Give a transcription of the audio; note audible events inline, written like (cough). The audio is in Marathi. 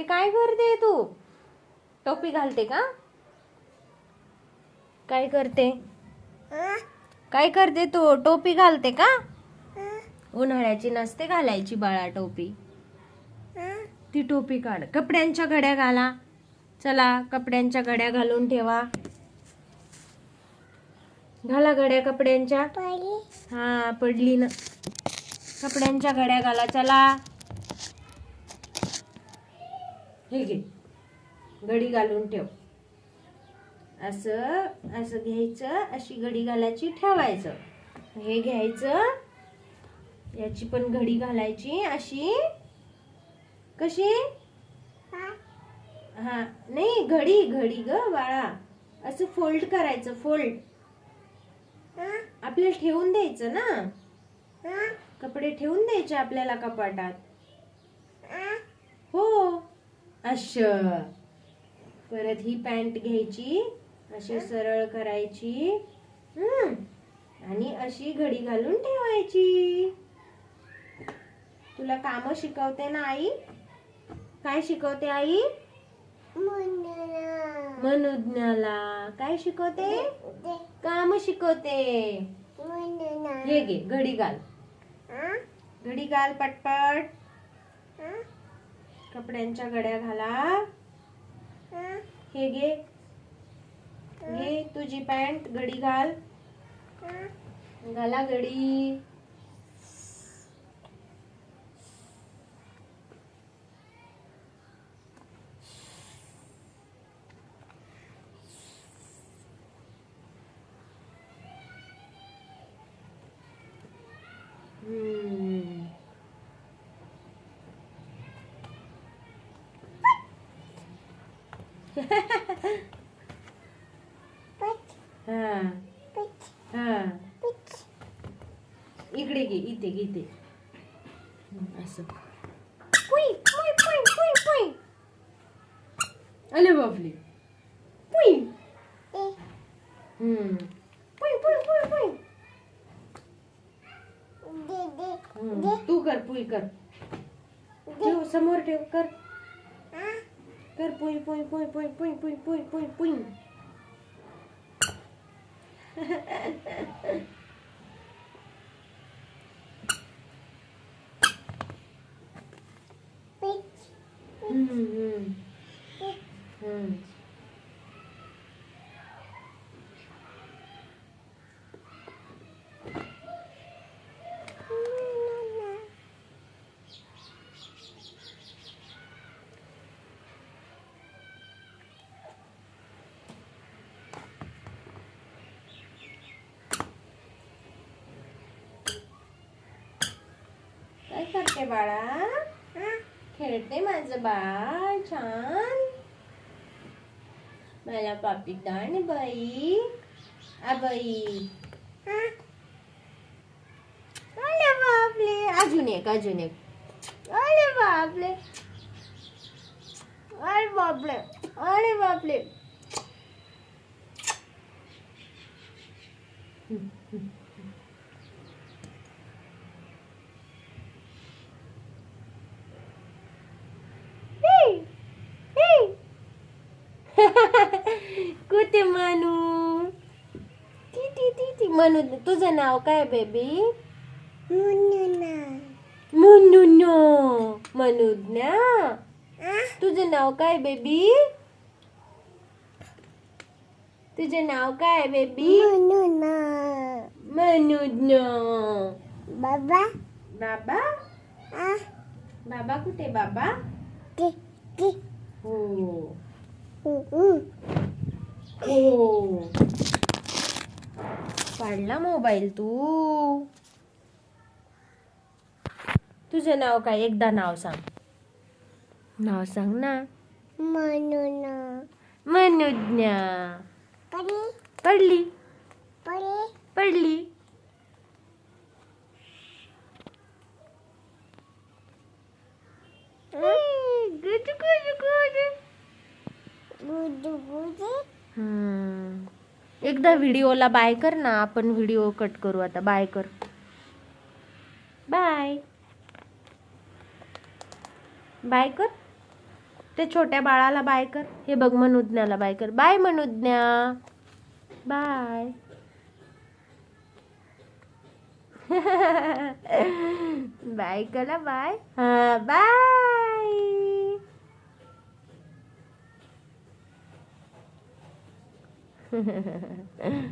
ते काय करते तू? टोपी घालते का? काय करते? काय करते तू? टोपी घालते का? उन्हाळ्याची नसते घालायची बाळा टोपी. ती टोपी काढ. कपड्यांच्या घड्या घाला. चला कपड्यांच्या घड्या घालून ठेवा. घाला घड्या कपड्यांच्या. हा पडली ना. कपड्यांच्या घड्या घाला. चला. हे घे. घडी घालून ठेव. असं असं घ्यायचं अशी घडी घालायची ठेवायचं. हे घ्यायचं. याची पण घडी घालायची अशी. कशी? हा नाही घडी घडी ग बाळा. असं फोल्ड करायचं फोल्ड. आपल्याला ठेवून द्यायचं ना? कपडे ठेवून द्यायचे आपल्याला कपाटात. हो. अश. परत ही पॅन्ट घ्यायची अशी सरळ करायची. हम्म. आणि अशी घडी घालून ठेवायची. तुला काम शिकवते ना आई? काय शिकवते आई? मनोज्ञाला. काय शिकवते? काम शिकवते. हे घे घडी घाल. घडी घाल पटपट. कपड्यांच्या गड्या घाला. हे घे. घे तुझी पॅन्ट घडी घाल. घाला घडी. अले बापली. हम्म. हम्म. तू कर पुई कर. ठेव समोर कर. Agora põe, põe, põe, põe, põe, põe, põe, põe, põe. Hum, hum. Hum. करते बाळा. खेळते माझं बाळ. छान. मला पापी दाण बाई. आबाई अरे बापले. अजून एक अजून एक. अरे बापले. अरे बापले. अरे बापले. (laughs) कुठे मनू? ती ती ती ती. मनू तुझं नाव काय बेबी मुन्नू नो मनूद ना तुझं नाव काय बेबी तुझं नाव काय बेबी मनूद बाबा? बाबा? बाबा कुठे बाबा? हो. हो पाडला मोबाईल तू? तुझं नाव काय? एकदा नाव सांग. नाव सांग ना. म्हणून मनोज्ञा. पडी. पडली. पडी. पडली गुड गुड गुड गुडू गुडू हम्म. एकदा व्हिडिओला बाय कर ना आपण व्हिडिओ कट करू आता. बाय कर. बाय. बाय कर. ते छोट्या बाळाला बाय कर. हे बघ मनुज्ञाला बाय कर. बाय मनुज्ञा. बाय. (laughs) बाय कला बाय. हा बाय. 呵呵呵呵呵